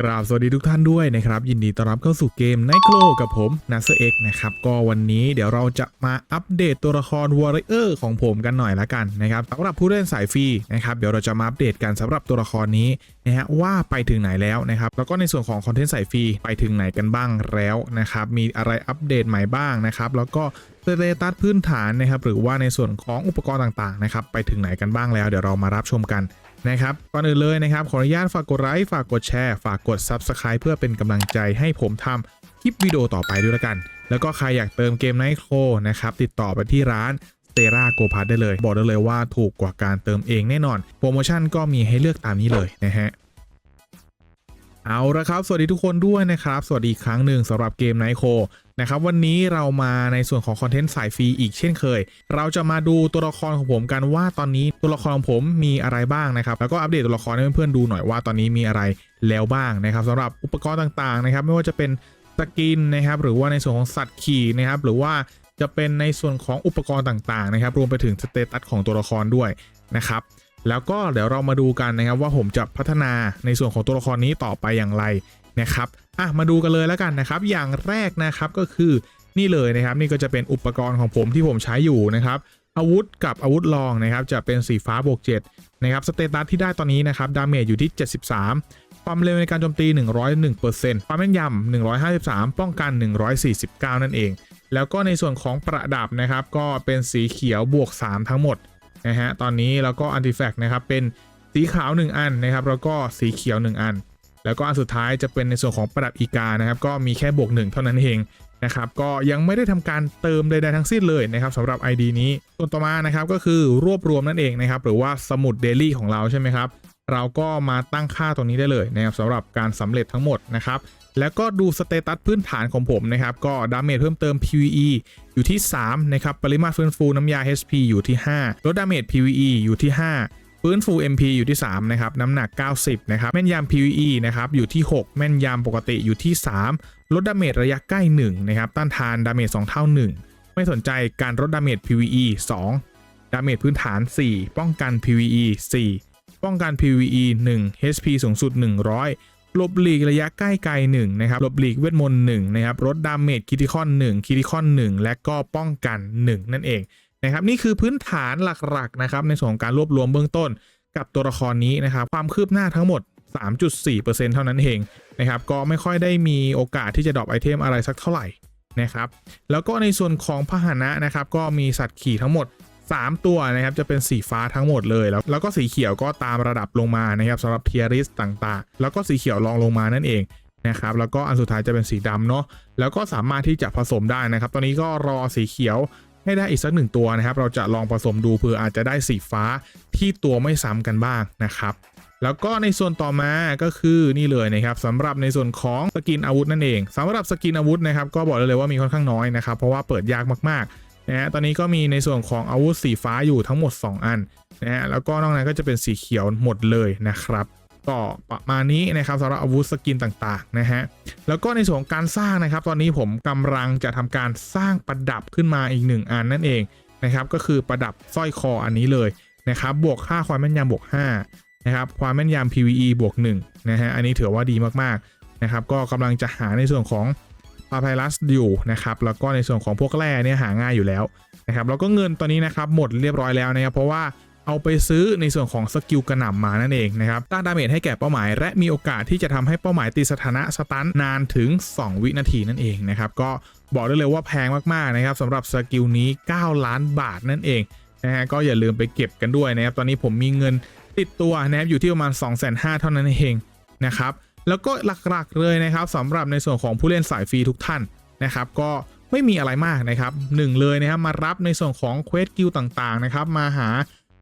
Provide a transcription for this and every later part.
กราบสวัสดีทุกท่านด้วยนะครับ ยินดีต้อนรับเข้าสู่เกม Night Glow กับผมนัสเอ็กนะครับ ก็วันนี้เดี๋ยวเราจะมาอัปเดตตัวละคร Warrior ของผมกันหน่อยละกันนะครับสำหรับผู้เล่นสายฟรีนะครับ เดี๋ยวเราจะมาอัปเดตกันสำหรับตัวละครนี้นะฮะว่าไปถึงไหนแล้วนะครับ แล้วก็ในส่วนของคอนเทนต์สายฟรีไปถึงไหนกันบ้างแล้วนะครับ มีอะไรอัปเดตใหม่บ้างนะครับ แล้วก็สเตตัสพื้นฐานนะครับหรือว่าในส่วนของอุปกรณ์ต่างๆนะครับไปถึงไหนกันบ้างแล้ว เดี๋ยวเรามารับชมกัน นะครับก่อนอื่นเลยนะครับ ขออนุญาตฝากกดไลค์ฝากกดแชร์ ฝากกด Subscribe เพื่อเป็นกำลังใจให้ผมทำคลิปวิดีโอต่อไปด้วยละกัน แล้วก็ใครอยากเติมเกมไนโคนะครับ ติดต่อไปที่ร้าน s t e r a Go p a s ได้เลย บอกได้เลยว่าถูกกว่าการเติมเองแน่นอน โปรโมชั่นก็มีให้เลือกตามนี้เลยนะฮะ เอาละครับ สวัสดีทุกคนด้วยนะครับ สวัสดีอีกครั้งหนึ่งสำหรับเกมไนโคนะครับวันนี้เรามาในส่วนของคอนเทนต์สายฟรีอีกเช่นเคย เราจะมาดูตัวละครของผมกันว่าตอนนี้ตัวละครของผมมีอะไรบ้างนะครับ แล้วก็อัปเดตตัวละครให้เพื่อนๆดูหน่อยว่าตอนนี้มีอะไรแล้วบ้างนะครับสำหรับอุปกรณ์ต่างๆนะครับ ไม่ว่าจะเป็นสกินนะครับหรือว่าในส่วนของสัตว์ขี่นะครับหรือว่าจะเป็นในส่วนของอุปกรณ์ต่างๆนะครับ รวมไปถึงสเตตัสของตัวละครด้วยนะครับ แล้วก็เดี๋ยวเรามาดูกันนะครับว่าผมจะพัฒนาในส่วนของตัวละครนี้ต่อไปอย่างไรนะครับอะมาดูกันเลยแล้วกันนะครับ อย่างแรกนะครับก็คือนี่เลยนะครับ นี่ก็จะเป็นอุปกรณ์ของผมที่ผมใช้อยู่นะครับอาวุธกับอาวุธรองนะครับจะเป็นสีฟ้าบวก7นะครับสเตตัสที่ได้ตอนนี้นะครับดาเมจอยู่ที่ 73 ความเร็วในการโจมตี 101%ความแม่นยำ153 ป้องกัน 149 นั่นเอง แล้วก็ในส่วนของประดับนะครับก็เป็นสีเขียวบวก 3 ทั้งหมด นะฮะตอนนี้แล้วก็อันติแฟกนะครับเป็นสีขาว 1 อันนะครับแล้วก็สีเขียว 1 อัน แล้วก็อันสุดท้ายจะเป็นในส่วนของประดับอีกานะครับก็มีแค่บวก 1 เท่านั้นเองนะครับก็ยังไม่ได้ทำการเติมใดๆทั้งสิ้นเลยนะครับสำหรับ ID นี้ส่วนต่อมานะครับก็คือรวบรวมนั่นเองนะครับหรือว่าสมุดเดลี่ของเราใช่ไหมครับเราก็มาตั้งค่าตรงนี้ได้เลยนะครับสำหรับการสำเร็จทั้งหมดนะครับ แล้วก็ดูสเตตัสพื้นฐานของผมนะครับ ก็ดาเมจเพิ่มเติม PVE อยู่ที่ 3 นะครับ ปริมาตรฟื้นฟูน้ำยา HP อยู่ที่ 5 ลดดาเมจ PVE อยู่ที่ 5ฟื้นฟู MP อยู่ที่ 3 นะครับ น้ำหนัก 90 นะครับ แม่นยำ PVE นะครับ อยู่ที่ 6 แม่นยำปกติอยู่ที่ 3 ลดดาเมจระยะใกล้ 1 นะครับ ต้านทานดาเมจ 2 เท่า 1 ไม่สนใจการลดดาเมจ PVE 2 ดาเมจพื้นฐาน 4 ป้องกัน PVE 4 ป้องกัน PVE 1 HP สูงสุด 100 หลบหลีกระยะใกล้ไกล1นะครับหลบหลีกเวทมนต์1นะครับลดดาเมจคิติคอน1คิติคอน1 และก็ป้องกัน 1 นั่นเองนะครับนี่คือพื้นฐานหลักๆนะครับในส่วนของการรวบรวมเบื้องต้น กับตัวละครนี้นะครับความคืบหน้าทั้งหมด 3.4%เท่านั้นเองนะครับก็ไม่ค่อยได้มีโอกาสที่จะดรอปไอเทมอะไรสักเท่าไหร่นะครับแล้วก็ในส่วนของพาหนะนะครับก็มีสัตว์ขี่ทั้งหมด 3 ตัวนะครับจะเป็นสีฟ้าทั้งหมดเลยแล้วแล้วก็สีเขียวก็ตามระดับลงมานะครับสำหรับเทียริสต่างๆ แล้วก็สีเขียวรองลงมานั่นเองนะครับแล้วก็อันสุดท้ายจะเป็นสีดำเนาะแล้วก็สามารถที่จะผสมได้นะครับ ตอนนี้ก็รอสีเขียวให้ได้อีกสักหนึ่งตัวนะครับ เราจะลองผสมดูเผื่ออาจจะได้สีฟ้าที่ตัวไม่ซ้ำกันบ้างนะครับ แล้วก็ในส่วนต่อมาก็คือนี่เลยนะครับสำหรับในส่วนของสกินอาวุธนั่นเองสำหรับสกินอาวุธนะครับ ก็บอกเลยว่ามีค่อนข้างน้อยนะครับ เพราะว่าเปิดยากมากๆ นะฮะตอนนี้ก็มีในส่วนของอาวุธสีฟ้าอยู่ทั้งหมด 2 อันนะฮะแล้วก็นอกนั้นก็จะเป็นสีเขียวหมดเลยนะครับก็ประมาณนี้นะครับสำหรับอาวุธสกินต่างๆนะฮะแล้วก็ในส่วนของการสร้างนะครับ ตอนนี้ผมกำลังจะทำการสร้างประดับขึ้นมาอีกหนึ่งอันนั่นเองนะครับก็คือประดับสร้อยคออันนี้เลยนะครับบวกค่าความแม่นยำบวก5นะครับความแม่นยำ PVE บวก1นะฮะอันนี้ถือว่าดีมากๆนะครับก็กำลังจะหาในส่วนของ พาไพลัสอยู่นะครับแล้วก็ในส่วนของพวกแร่เนี่ยหาง่ายอยู่แล้วนะครับแล้วก็เงินตอนนี้นะครับหมดเรียบร้อยแล้วนะครับเพราะว่าเอาไปซื้อในส่วนของสกิลกระหน่ำมานั่นเองนะครับต้านดาเมจให้แก่เป้าหมาย และมีโอกาสที่จะทำให้เป้าหมายตีสถานะสตันนานถึง 2 วินาทีนั่นเองนะครับก็บอกได้เลยว่าแพงมากๆนะครับสำหรับสกิลนี้ 9 ล้านบาทนั่นเองนะฮะก็อย่าลืมไปเก็บกันด้วยนะครับตอนนี้ผมมีเงินติดตัวนะครับอยู่ที่ประมาณ 2 5 0 0 0เท่านั้นเองนะครับ แล้วก็หลักๆเลยนะครับสำหรับในส่วนของผู้เล่นสายฟรีทุกท่านนะครับ ก็ไม่มีอะไรมากนะครับหนึ่งเลยนะครับมารับในส่วนของเควสกิลต่างๆนะครับมาหา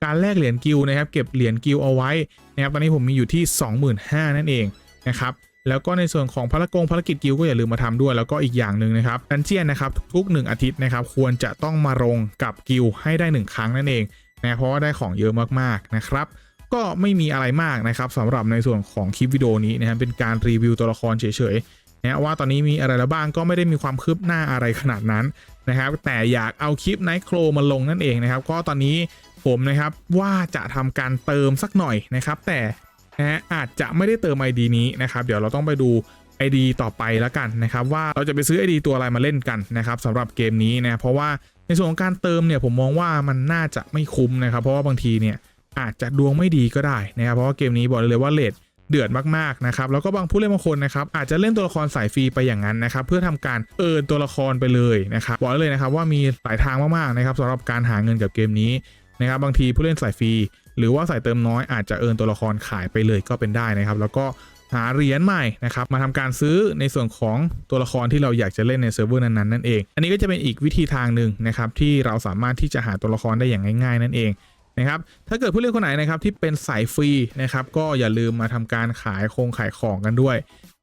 การแลกเหรียญกิลนะครับเก็บเหรียญกิลเอาไว้นะครับตอนนี้ผมมีอยู่ที่ 25,000นั่นเองนะครับแล้วก็ในส่วนของภารกงภารกิจกิลก็อย่าลืมมาทำด้วย แล้วก็อีกอย่างหนึ่งนะครับดันเจียนนะครับทุกๆ1อาทิตย์นะครับควรจะต้องมาลงกับกิลให้ได้ 1 ครั้งนั่นเองนะเพราะว่าได้ของเยอะมากๆนะครับ ก็ไม่มีอะไรมากนะครับสำหรับในส่วนของคลิปวิดีโอนี้นะครับเป็นการรีวิวตัวละครเฉยๆนะว่าตอนนี้มีอะไรแล้วบ้างก็ไม่ได้มีความคืบหน้าอะไรขนาดนั้นนะครับ แต่อยากเอาคลิปไนท์โครมาลงนั่นเองนะครับ ก็ตอนนี้ผมนะครับว่าจะทำการเติมสักหน่อยนะครับ แต่นะฮะอาจจะไม่ได้เติม ID นี้นะครับ เดี๋ยวเราต้องไปดู ID ต่อไปแล้วกันนะครับ ว่าเราจะไปซื้อ ID ตัวอะไรมาเล่นกันนะครับสำหรับเกมนี้นะเพราะว่าในส่วนของการเติมเนี่ยผมมองว่ามันน่าจะไม่คุ้มนะครับ เพราะว่าบางทีเนี่ย อาจจะดวงไม่ดีก็ได้นะครับเพราะว่าเกมนี้บอกเลยว่าเลทเดือดมากๆนะครับแล้วก็บางผู้เล่นบางคนนะครับอาจจะเล่นตัวละครสายฟรีไปอย่างนั้นนะครับเพื่อทำการเอินตัวละครไปเลยนะครับบอกเลยนะครับว่ามีหลายทางมากๆนะครับสำหรับการหาเงินกับเกมนี้นะครับบางทีผู้เล่นสายฟรีหรือว่าสายเติมน้อยอาจจะเอินตัวละครขายไปเลยก็เป็นได้นะครับ แล้วก็หาเหรียญใหม่นะครับมาทำการซื้อในส่วนของตัวละครที่เราอยากจะเล่นในเซิร์ฟเวอร์นั้นๆนั่นเอง อันนี้ก็จะเป็นอีกวิธีทางหนึ่งนะครับที่เราสามารถที่จะหาตัวละครได้อย่างง่าย ๆ นั่นเอง นะครับ ถ้าเกิดผู้เล่นคนไหนนะครับที่เป็นสายฟรีนะครับ ก็อย่าลืมมาทำการขายโครงขายของกันด้วย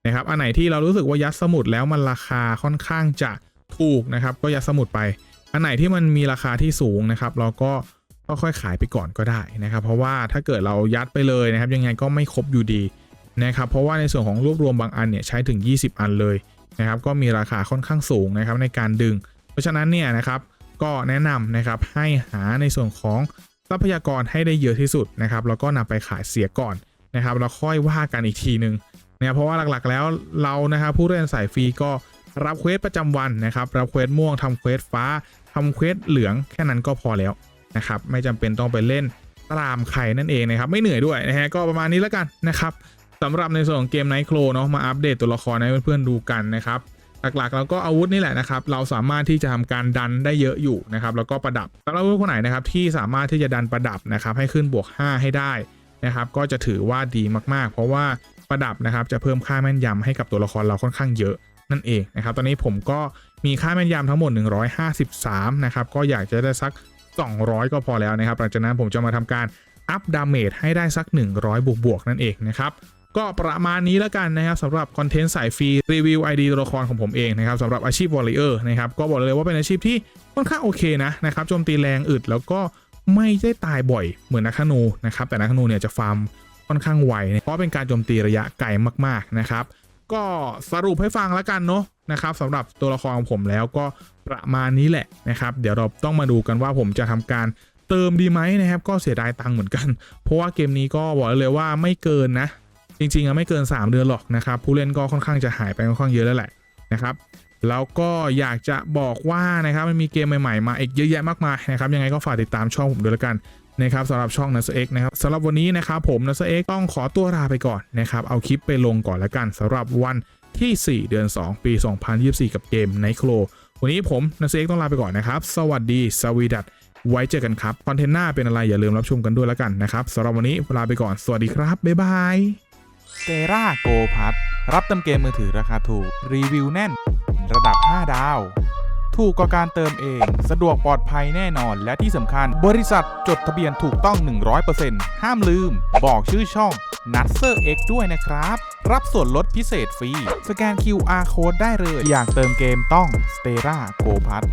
นะครับ อันไหนที่เรารู้สึกว่ายัดสมุดแล้วมันราคาค่อนข้างจะถูกนะครับ ก็ยัดสมุดไป อันไหนที่มันมีราคาที่สูงนะครับ เราก็ค่อยๆขายไปก่อนก็ได้นะครับ เพราะว่าถ้าเกิดเรายัดไปเลยนะครับ ยังไงก็ไม่ครบอยู่ดีนะครับ เพราะว่าในส่วนของรวบรวมบางอันเนี่ยใช้ถึง 20 อันเลยนะครับ ก็มีราคาค่อนข้างสูงนะครับในการดึง เพราะฉะนั้นเนี่ยนะครับก็แนะนำนะครับให้หาในส่วนของ ทรัพยากรให้ได้เยอะที่สุดนะครับแล้วก็นำไปขายเสียก่อนนะครับแล้วค่อยว่ากันอีกทีหนึ่งเนี่ยเพราะว่าหลักๆแล้วเรานะครับผู้เล่นสายฟรีก็รับเควสประจำวันนะครับรับเควสม่วงทำเควสฟ้าทำเควสเหลืองแค่นั้นก็พอแล้วนะครับไม่จำเป็นต้องไปเล่นตามใครนั่นเองนะครับไม่เหนื่อยด้วยนะฮะก็ประมาณนี้แล้วกันนะครับสำหรับในส่วนของเกมไนท์โคลเนาะมาอัปเดตตัวละครให้เพื่อนๆดูกันนะครับ หลักๆแล้วก็อาวุธนี่แหละนะครับ เราสามารถที่จะทำการดันได้เยอะอยู่นะครับแล้วก็ประดับสำหรับคนไหนนะครับที่สามารถที่จะดันประดับนะครับให้ขึ้นบวก 5 ให้ได้นะครับ ก็จะถือว่าดีมากๆ เพราะว่าประดับนะครับจะเพิ่มค่าแม่นยำให้กับตัวละครเราค่อนข้างเยอะนั่นเองนะครับ ตอนนี้ผมก็มีค่าแม่นยำทั้งหมด 153 นะครับ ก็อยากจะได้สัก 200 ก็พอแล้วนะครับ หลังจากนั้นผมจะมาทำการอัพดาเมจให้ได้สัก 100 บวกบวกๆนั่นเองนะครับ ก็ประมาณนี้แล้วกันนะครับสำหรับคอนเทนต์สายฟรีรีวิว ID ตัวละครของผมเองนะครับสำหรับอาชีพวอลเลเยอร์นะครับก็บอกเลยว่าเป็นอาชีพที่ค่อนข้างโอเคนะนะครับโจมตีแรงอึดแล้วก็ไม่ได้ตายบ่อยเหมือนนักธนูนะครับแต่นักธนูเนี่ยจะฟาร์มค่อนข้างไวเพราะเป็นการโจมตีระยะไกลมากๆนะครับก็สรุปให้ฟังแล้วกันเนาะนะครับสำหรับตัวละครของผมแล้วก็ประมาณนี้แหละนะครับเดี๋ยวเราต้องมาดูกันว่าผมจะทำการเติมดีไหมนะครับก็เสียดายตังค์เหมือนกัน เพราะว่าเกมนี้ก็บอกเลยว่าไม่เกินนะ จริงๆอะไม่เกิน 3 เดือนหรอกนะครับ ผู้เล่นก็ค่อนข้างจะหายไปค่อนข้างเยอะแล้วแหละนะครับแล้วก็อยากจะบอกว่านะครับมันมีเกมใหม่ๆ มาอีกเยอะแยะมากมายนะครับยังไงก็ฝากติดตามช่องผมด้วยละกันนะครับสำหรับช่องนัสเอ็กนะครับสำหรับวันนี้นะครับผมนัสเอ็กต้องขอตัวลาไปก่อนนะครับเอาคลิปไปลงก่อนล้วกันสำหรับวันที่ 4 เดือน 2 ปี 2024 กับเกมไนโครวันนี้ผมนัสเอ็กต้องลาไปก่อนนะครับ สวัสดีสวีดัตไว้เจอกันครับคอนเทนต์หน้าเป็นอะไรอย่าลืมรับชมกันด้วยล้วกันนะครับสำหรับวันนี้ลาไปก่อนสวัสดีครับบ๊ายบาย เซราโกพัทรับเติมเกมมือถือราคาถูก รีวิวแน่น ระดับ 5 ดาว ถูกกว่าการเติมเอง สะดวกปลอดภัยแน่นอน และที่สำคัญ บริษัทจดทะเบียนถูกต้อง 100%ห้ามลืม บอกชื่อช่อง n u t s e r X ด้วยนะครับ รับส่วนลดพิเศษฟรี สแกน QR Code ได้เลย อยากเติมเกมต้อง s t e r a Go p a t